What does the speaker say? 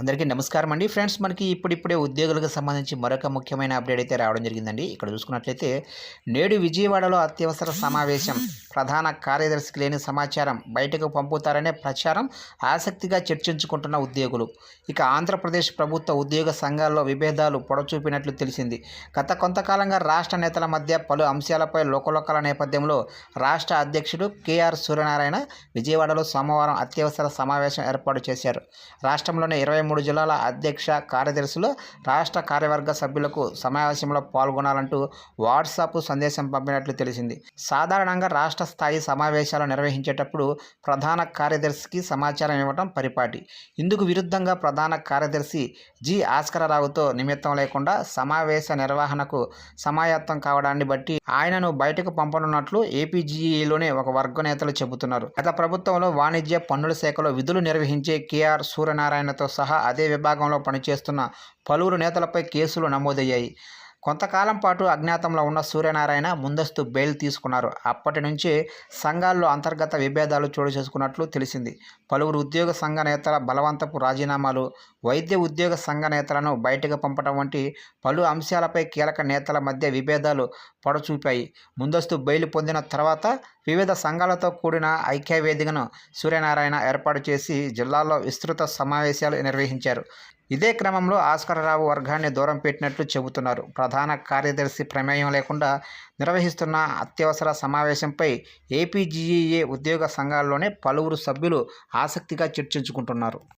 అందరికీ నమస్కారం అండి. ఫ్రెండ్స్ మనకి ఇప్పుడిప్పుడే ఉద్యోగులకు సంబంధించి మరొక ముఖ్యమైన అప్డేట్ అయితే రావడం జరిగిందండి. ఇక్కడ చూసుకున్నట్లయితే నేడు విజయవాడలో అత్యవసర సమావేశం ప్రధాన కార్యదర్శికి లేని సమాచారం బయటకు పంపుతారనే ప్రచారం ఆసక్తిగా చర్చించుకుంటున్న ఉద్యోగులు. ఇక ఆంధ్రప్రదేశ్ ప్రభుత్వ ఉద్యోగ సంఘాల్లో విభేదాలు పొడచూపినట్లు తెలిసింది. గత కొంతకాలంగా రాష్ట్ర నేతల మధ్య పలు అంశాలపై లోకలోకల నేపథ్యంలో రాష్ట్ర అధ్యక్షుడు కేఆర్ సూర్యనారాయణ విజయవాడలో సోమవారం అత్యవసర సమావేశం ఏర్పాటు చేశారు. రాష్ట్రంలోని ఇరవై మూడు జిల్లాల అధ్యక్ష కార్యదర్శులు రాష్ట్ర కార్యవర్గ సభ్యులకు సమావేశంలో పాల్గొనాలంటూ వాట్సాప్ సందేశం పంపినట్లు తెలిసింది. సాధారణంగా రాష్ట్ర రాష్ట్ర స్థాయి సమావేశాలు నిర్వహించేటప్పుడు ప్రధాన కార్యదర్శికి సమాచారం ఇవ్వడం పరిపాటి. ఇందుకు విరుద్ధంగా ప్రధాన కార్యదర్శి జి. ఆస్కరరావుతో నిమిత్తం లేకుండా సమావేశ నిర్వహణకు సమాయత్తం కావడాన్ని బట్టి ఆయనను బయటకు పంపనున్నట్లు ఏపీజీఈలోనే ఒక వర్గ నేతలు చెబుతున్నారు. గత ప్రభుత్వంలో వాణిజ్య పన్నుల శాఖలో విధులు నిర్వహించే కేఆర్ సూర్యనారాయణతో సహా అదే విభాగంలో పనిచేస్తున్న పలువురు నేతలపై కేసులు నమోదయ్యాయి. కొంతకాలం పాటు అజ్ఞాతంలో ఉన్న సూర్యనారాయణ ముందస్తు బెయిల్ తీసుకున్నారు. అప్పటి నుంచి సంఘాల్లో అంతర్గత విభేదాలు చోటు చేసుకున్నట్లు తెలిసింది. పలువురు ఉద్యోగ సంఘ నేతల బలవంతపు రాజీనామాలు వైద్య ఉద్యోగ సంఘ నేతలను బయటకు పంపడం వంటి పలు అంశాలపై కీలక నేతల మధ్య విభేదాలు పొడచూపాయి. ముందస్తు బెయిల్ పొందిన తర్వాత వివిధ సంఘాలతో కూడిన ఐక్య వేదికను సూర్యనారాయణ ఏర్పాటు చేసి జిల్లాలో విస్తృత సమావేశాలు నిర్వహించారు. ఇదే క్రమంలో ఆస్కరరావు వర్గాన్ని దూరం పెట్టినట్లు చెబుతున్నారు. ప్రధాన కార్యదర్శి ప్రమేయం లేకుండా నిర్వహిస్తున్న అత్యవసర సమావేశంపై ఏపీజీఏ ఉద్యోగ సంఘాల్లోనే పలువురు సభ్యులు ఆసక్తిగా చర్చించుకుంటున్నారు.